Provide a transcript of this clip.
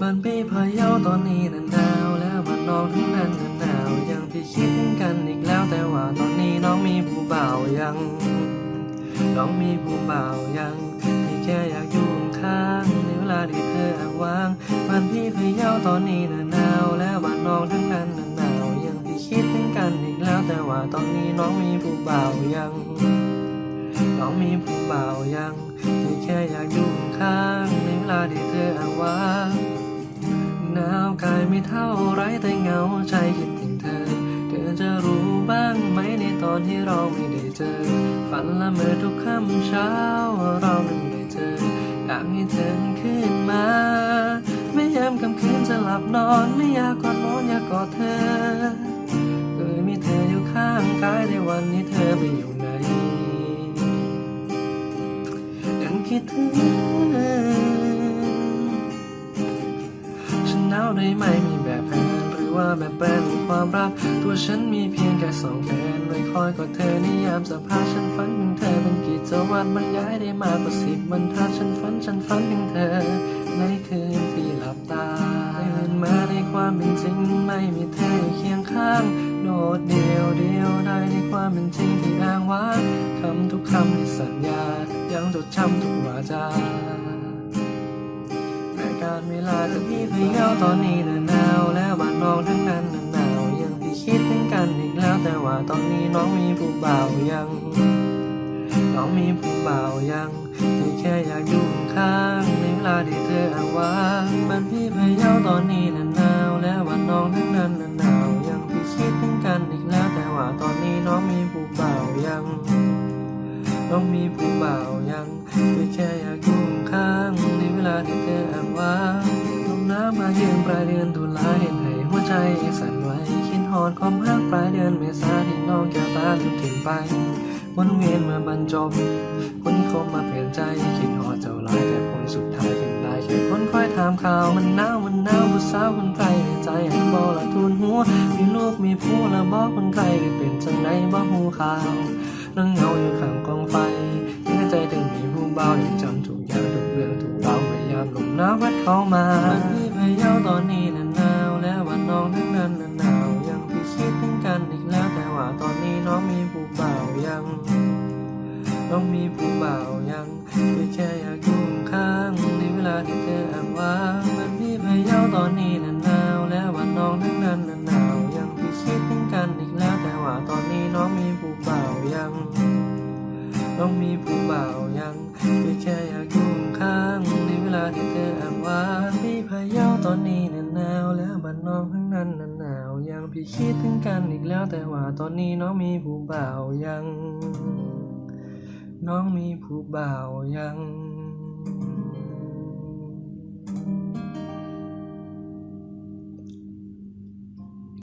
บ้านพี่พะเยาตอนนี้นั้นหนาวแล้วบ้านน้องทั้งนั้นนั้นหนาวยังพี่คิดถึงกันอีกแล้วแต่ว่าตอนนี้น้องมีผู้บ่าวยัง น้องมีผู้บ่าวยังพี่แค่อยากอยู่ข้างในเวลาที่เธออ้างว้างบ้านพี่พะเยาตอนนี้นั้นหนาวแล้วบ้านน้องทั้งนั้นนั้นหนาวยังพี่คิดถึงกันอีกแล้วแต่ว่าตอนนี้น้องมีผู้บ่าวยัง น้องมีผู้บ่าวยังพี่แค่อยากอยู่ข้างในเวลาที่เธออ้างว้าง ไม่เท่าไรแต่เหงาใจคิดถึงเธอ เธอจะรู้บ้างไหมในตอนที่เราไม่ได้เจอ ฝันละเมอทุกค่ำเช้าเรานั้นได้เจออยากให้เธอขึ้นมา ไม่ยามกลางคืนจะหลับนอนไม่อยากกอดหมอนอยากกอดเธอเคยมีเธออยู่ข้างกายแต่วันนี้เธอไปอยู่ไหนยังคิดถึง ได้ไหมมีแบบแผนหรือว่าแบบแบรนด์ของความรัก ตัวฉันมีเพียงแค่สองแขนไว้คอยกอดเธอในยามสภาพฉันฝันถึงเธอเป็นกิจวัตรบรรยายได้มากกว่าสิบบรรทัดฉันฝันฉันฝันถึงเธอ ในคืนที่หลับตาตื่นมาในความเป็นจริงไม่มีเธอเคียงข้างโดดเดียวเดียวได้ในความเป็นจริงที่อ้างว้างคำทุกคำที่สัญญา ยังจดจำทุกวาจาารเวลาจะพี่พะเยาตอนนี้น่ะหนาวแล้วบ้านน้องทั้งนั้นหนาวยังพี่คิดถึงกันอีกแล้วแต่ว่าตอนนี้น้องมีผู้บ่าวยัง น้องมีผู้บ่าวยังพี่แค่อยากอยู่ข้างในเวลาที่เธออ้างว้างบ้านพี่พะเยาตอนนี้หนาวแล้วบ้านน้องทั้งนั้นหนาวยังพี่คิดถึงกันอีกแล้วแต่ว่าตอนนี้น้องมีผู้บ่าวยังน้องมีผู้บ่าวยังพี่แค่อยากอยู่ข้างในเวลาที่เธอ เยือนปลายเดือนตุลาเห็นให้หัวใจสั่นไหวคิดหอดความรักปลายเดือนเมษาที่น้องแก้วตาลืมถึงไปวนเวียนมาบรรจบ คนที่คบมาเปลี่ยนใจคิดหอดเจ้าลายแต่ผลสุดท้ายเป็นได้แค่คนคอยถามข่าวมันหนาวมันหนาวผู้สาวคนไกลใจให้บอละทุนหัวมีลูกมีผู้ละบอกคนไกลได้เป็นจังไดบ่หูข่าวนั่งเหงาอยู่ข้างกองไฟเมื่อใจถึงมีผู้เบายังจำทุกอย่างทุกเรื่องทุกราวพยายามลมหนาวัดเข้ามา วันพี่พะเยาตอนนี้น่ะหนาวแล้ววันน้องทั้งนั้นน่ะหนาวยังพี่คิดถึงกันอีกแล้วแต่ว่าตอนนี้น้องมีผู้เบายังน้องมีผู้บ่าวยังพี่แค่อยากอยู่ข้างในเวลาที่เธออ้างว้างมันพี่พะเยาตอนนี้น่ะหนาวแล้ววันน้องทั้งนั้นน่ะหนาวยังพี่คิดถึงกันอีกแล้วแต่ว่าตอนนี้น้องมีผู้บ่าวยัง น้องมีผู้บ่าวยังพี่แค่อยากอยู่ข้าง ลาที่เธออ้างว่าพี่พะเยาตอนนี้น่ะหนาวแล้วบ้านน้องทั้งนั้นน่ะหนาวยังพี่คิดถึงกันอีกแล้วแต่ว่าตอนนี้น้องมีผู้บ่าวยัง น้องมีผู้บ่าวยัง